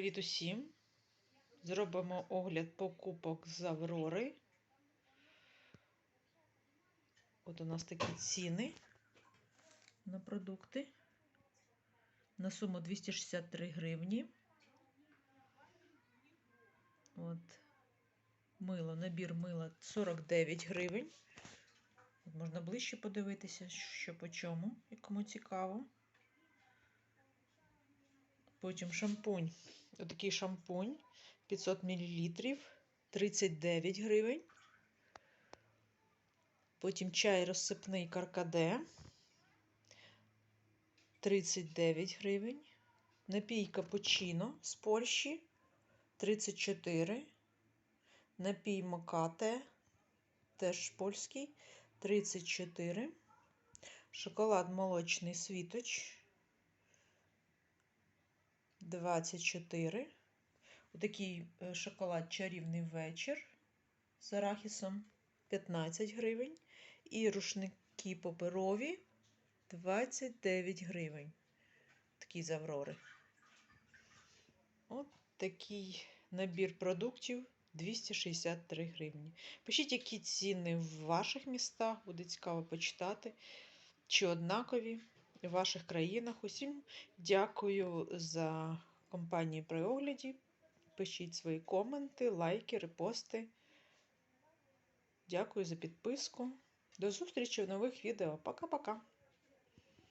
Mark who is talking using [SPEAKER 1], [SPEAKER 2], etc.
[SPEAKER 1] Привіт усім! Зробимо огляд покупок з Аврори. От у нас такі ціни на продукти. На суму 263 гривні. От. Мило, набір мила 49 гривень. От можна ближче подивитися, що по чому, і кому цікаво. Потім шампунь. Отакий шампунь 500 мл 39 гривень. Потім чай розсипний каркаде 39 гривень. Напій капучино з Польщі 34. Напій Мокате, теж польський 34. Шоколад молочний світоч 24. Отакий шоколад чарівний вечір з арахісом 15 гривень. І рушники паперові 29 гривень. Такі з Аврори. От такий набір продуктів 263 гривні. Пишіть, які ціни в ваших містах, буде цікаво почитати, чи однакові в ваших країнах. Усім дякую за компанію при огляді. Пишіть свої коменти, лайки, репости. Дякую за підписку. До зустрічі в нових відео. Пока-пока!